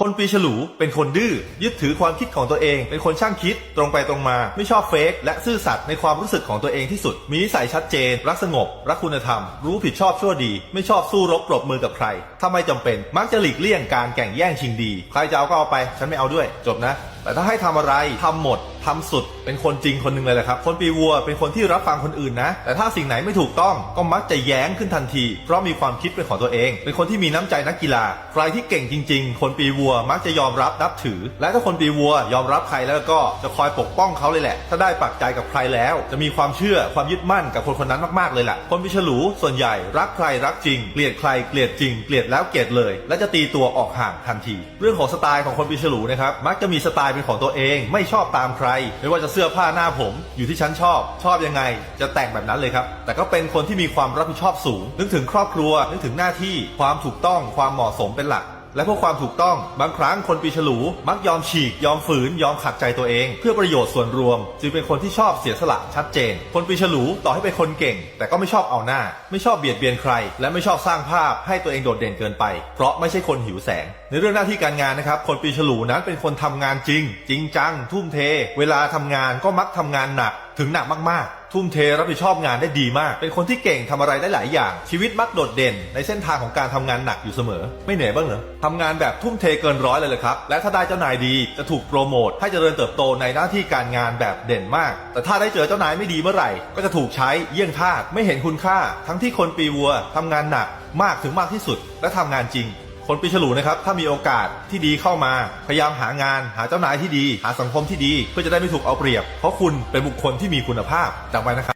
คนปีฉลูเป็นคนดื้อยึดถือความคิดของตัวเอง เป็นคนช่างคิดตรงไปตรงมา ไม่ชอบเฟกและซื่อสัตย์ในความรู้สึกของตัวเองที่สุด มีนิสัยชัดเจน รักสงบ รักคุณธรรม รู้ผิดชอบชั่วดี ไม่ชอบสู้รบปรบมือกับใคร ถ้าไม่จำเป็นมักจะหลีกเลี่ยงการแข่งแย่งชิงดี ใครจะเอาก็เอาไป ฉันไม่เอาด้วย จบนะ แต่ถ้าให้ทำอะไรทำหมด ทำสุดเป็นคนจริงคนหนึ่งเลยแหละครับ คนปีวัวเป็นคนที่รับฟังคนอื่นนะ แต่ถ้าสิ่งไหนไม่ถูกต้องก็มักจะแย้งขึ้นทันที เพราะมีความคิดเป็นของตัวเอง เป็นคนที่มีน้ำใจนักกีฬา ใครที่เก่งจริง ๆ คนปีวัวมักจะยอมรับนับถือ และถ้าคนปีวัวยอมรับใครแล้วก็จะคอยปกป้องเขาเลยแหละ ถ้าได้ปักใจกับใครแล้ว จะมีความเชื่อความยึดมั่นกับคนคนนั้นมากๆเลยแหละคนปีฉลูส่วนใหญ่รักใครรักจริงเกลียดใครเกลียดจริงเกลียดแล้วเกลียดเลย และจะตีตัวออกห่างทันที เรื่องของสไตล์ของคนปีฉลูนะครับมักจะมีสไตล์เป็นของตัวเอง ไม่ชอบตามใครไม่ว่าจะเสื้อผ้าหน้าผม อยู่ที่ฉันชอบชอบยังไง จะแต่งแบบนั้นเลยครับ แต่ก็เป็นคนที่มีความรับผิดชอบสูง นึกถึงครอบครัวนึกถึงหน้าที่ความถูกต้องความเหมาะสมเป็นหลัก และเพื่อความถูกต้องบางครั้งคนปีฉลูมักยอมฉีก ยอมฝืน ยอมขัดใจตัวเอง เพื่อประโยชน์ส่วนรวม จึงเป็นคนที่ชอบเสียสละชัดเจน คนปีฉลูต่อให้เป็นคนเก่ง แต่ก็ไม่ชอบเอาหน้า ไม่ชอบเบียดเบียนใคร และไม่ชอบสร้างภาพให้ตัวเองโดดเด่นเกินไป เพราะไม่ใช่คนหิวแสง ในเรื่องหน้าที่การงานนะครับคนปีฉลูนั้นเป็นคนทำงานจริง จริงจัง ทุ่มเท เวลาทำงานก็มักทำงานหนัก ถึงหนักมากๆ ทุ่มเทรับผิดชอบงานได้ดีมาก เป็นคนที่เก่งทำอะไรได้หลายอย่าง ชีวิตมักโดดเด่น ในเส้นทางของการทำงานหนักอยู่เสมอ ไม่เหนื่อยบ้างเหรอทำงานแบบทุ่มเทเกินร้อยเลยเลยครับ และถ้าได้เจ้านายดีจะถูกโปรโมทให้เจริญเติบโตในหน้าที่การงานแบบเด่นมาก แต่ถ้าได้เจอเจ้านายไม่ดีเมื่อไหร่ ก็จะถูกใช้เยี่ยงทาสไม่เห็นคุณค่า ทั้งที่คนปีวัวทำงานหนักมากถึงมากที่สุด และทำงานจริง คนปีฉลูนะครับถ้ามีโอกาสที่ดีเข้ามา พยายามหางาน หาเจ้านายที่ดี หาสังคมที่ดี เพื่อจะได้ไม่ถูกเอาเปรียบ เพราะคุณเป็นบุคคลที่มีคุณภาพจำไว้นะครับ